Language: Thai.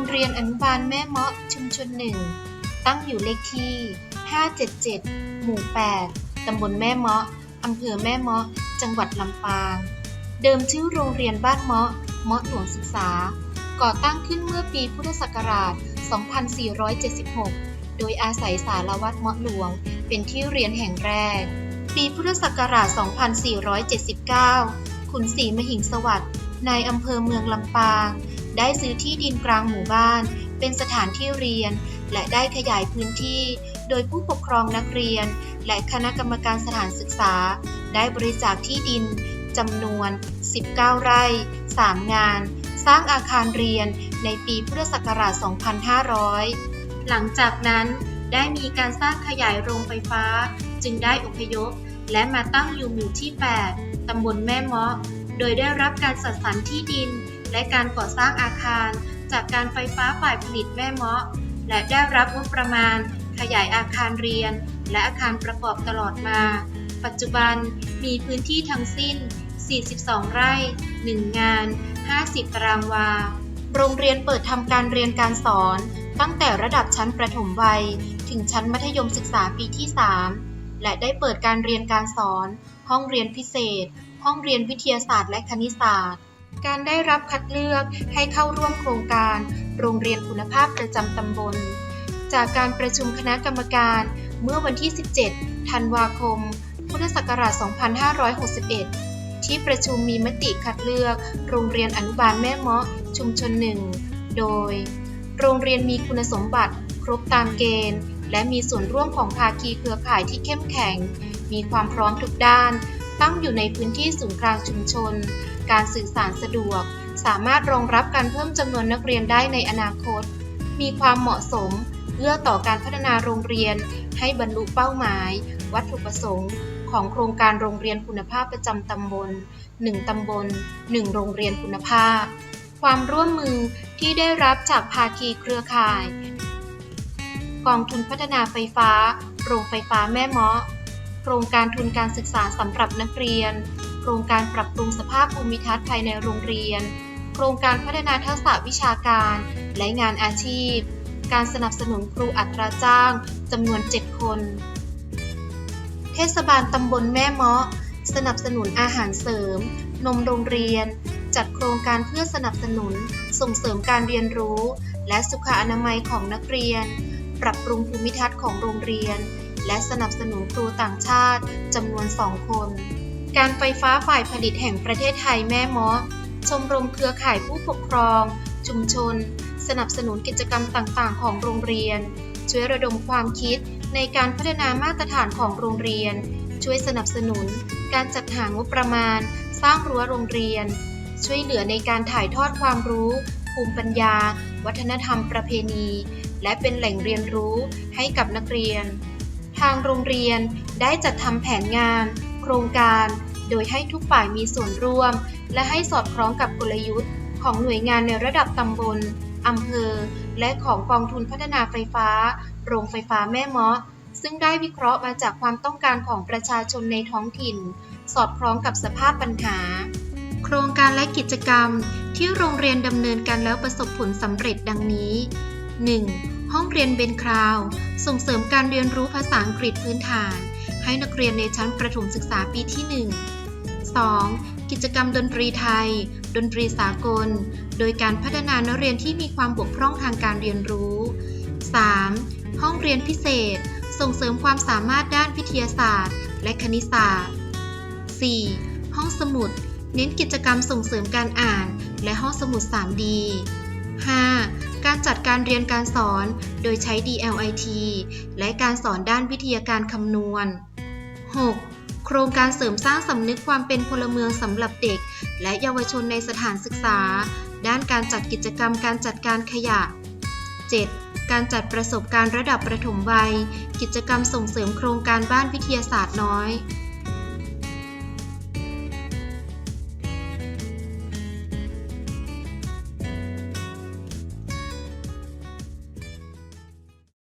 งเรียนอนุบาลแม่เมาะชุมชนหนึ่ง ตั้งอยู่เลขที่ 577 หมู่ 8 ตำบลแม่เมาะอำเภอแม่เมาะ จังหวัดลำปาง เดิมชื่อโรงเรียนบ้านเมาะ เมาะหลวงศึกษา ก่อตั้งขึ้นเมื่อปีพุทธศักราช 2476 โดยอาศัยสารวัตรเมาะหลวง เป็นที่เรียนแห่งแรก ปีพุทธศักราช 2479 ขุนศรีมหิงสวัสดิ์นายอำเภอเมืองลำปาง ได้ซื้อที่ดินกลางหมู่บ้าน เป็นสถานที่เรียน และได้ขยายพื้นที่ โดยผู้ปกครองนักเรียน และคณะกรรมการสถานศึกษา ได้บริจาคที่ดินจำนวน 19 ไร่ 3 งาน สร้างอาคารเรียนในปีพุทธศักราช 2500 หลังจากนั้นได้มีการสร้างขยายโรงไฟฟ้า จึงได้อพยพ และมาตั้งอยู่หมู่ที่ 8 ตำบลแม่เมาะ โดยได้รับการจัดสรรที่ดิน และการก่อสร้างอาคาร จากการไฟฟ้าฝ่ายผลิตแม่เมาะ และได้รับงบประมาณ ขยายอาคารเรียน และอาคารประกอบตลอดมา ปัจจุบันมีพื้นที่ทั้งสิ้น 42 ไร่ 1 งาน 50 ตารางวา โรงเรียนเปิดทำการเรียนการสอน ตั้งแต่ระดับชั้นประถมวัย ถึงชั้นมัธยมศึกษาปีที่ 3 และได้เปิดการเรียนการสอน ห้องเรียนพิเศษ ห้องเรียนวิทยาศาสตร์และคณิตศาสตร์ การได้รับคัดเลือกให้เข้าร่วมโครงการ โรงเรียนคุณภาพประจำตำบล จากการประชุมคณะกรรมการเมื่อวันที่ 17 ธันวาคม พุทธศักราช 2561 ที่ประชุมมีมติคัดเลือก โรงเรียนอนุบาลแม่เมาะ ชุมชนหนึ่ง โดย โรงเรียนมีคุณสมบัติครบตามเกณฑ์ และมีส่วนร่วมของภาคีเครือข่ายที่เข้มแข็ง มีความพร้อมทุกด้าน ตั้งอยู่ในพื้นที่ศูนย์กลางชุมชน การสื่อสารสะดวก สามารถรองรับการเพิ่มจำนวนนักเรียนได้ในอนาคต มีความเหมาะสมเอื้อต่อการพัฒนาโรงเรียน ให้บรรลุเป้าหมาย วัตถุประสงค์ ของโครงการโรงเรียนคุณภาพประจำตำบล 1 ตำบล 1 โรงเรียนคุณภาพ ความร่วมมือที่ได้รับจากภาคีเครือข่าย กองทุนพัฒนาไฟฟ้า โรงไฟฟ้าแม่เมาะ โครงการทุนการศึกษาสำหรับนักเรียน โครงการปรับปรุงสภาพภูมิทัศน์ภายในโรงเรียน โครงการพัฒนาทักษะวิชาการ และงานอาชีพ การสนับสนุนครูอัตราจ้างจำนวน 7 คน เทศบาลตำบลแม่เมาะ สนับสนุนอาหารเสริม นมโรงเรียน จัดโครงการเพื่อสนับสนุน ส่งเสริมการเรียนรู้ และสุขอนามัยของนักเรียน ปรับปรุงภูมิทัศน์ของโรงเรียน และสนับสนุนครูต่างชาติจำนวนสองคน การไฟฟ้าฝ่ายผลิตแห่งประเทศไทยแม่มาะชมรมเครือข่ายผู้ปกครอง ชุมชน สนับสนุนกิจกรรมต่างๆ ของโรงเรียน ช่วยระดมความคิดในการพัฒนามาตรฐานของโรงเรียน ช่วยสนับสนุน การจัดหางบประมาณ สร้างรั้วโรงเรียน ช่วยเหลือในการถ่ายทอดความรู้ ภูมิปัญญา วัฒนธรรมประเพณี และเป็นแหล่งเรียนรู้ให้กับนักเรียน ทางโรงเรียนได้จัดทำแผนงาน โครงการ โดยให้ทุกฝ่ายมีส่วนร่วม และให้สอดคล้องกับกลยุทธ์ ของหน่วยงานในระดับตำบลอำเภอ และของกองทุนพัฒนาไฟฟ้า โรงไฟฟ้าแม่เมาะซึ่งได้วิเคราะห์มาจากความต้องการของประชาชนในท้องถิ่น สอดคล้องกับสภาพปัญหา โครงการและกิจกรรมที่โรงเรียนดำเนินการแล้วประสบผลสำเร็จดังนี้ 1. ห้องเรียนเบนคราว ส่งเสริมการเรียนรู้ภาษาอังกฤษพื้นฐาน ให้นักเรียนในชั้นประถมศึกษาปีที่ 1 2. กิจกรรมดนตรีไทย ดนตรีสากล โดยการพัฒนานักเรียนที่มีความบกพร่องทางการเรียนรู้ 3. ห้องเรียนพิเศษ ส่งเสริมความสามารถด้านวิทยาศาสตร์ และคณิตศาสตร์ 4. ห้องสมุด เน้นกิจกรรมส่งเสริมการอ่าน และห้องสมุด 3D 5. การจัดการเรียนการสอน โดยใช้ DLIT และการสอนด้านวิทยาการคำนวณ 6. โครงการเสริมสร้างสำนึกความเป็นพลเมืองสำหรับเด็ก และเยาวชนในสถานศึกษา ด้านการจัดกิจกรรมการจัดการขยะ 7. การจัดประสบการณ์ระดับประถมวัย กิจกรรมส่งเสริมโครงการบ้านวิทยาศาสตร์น้อย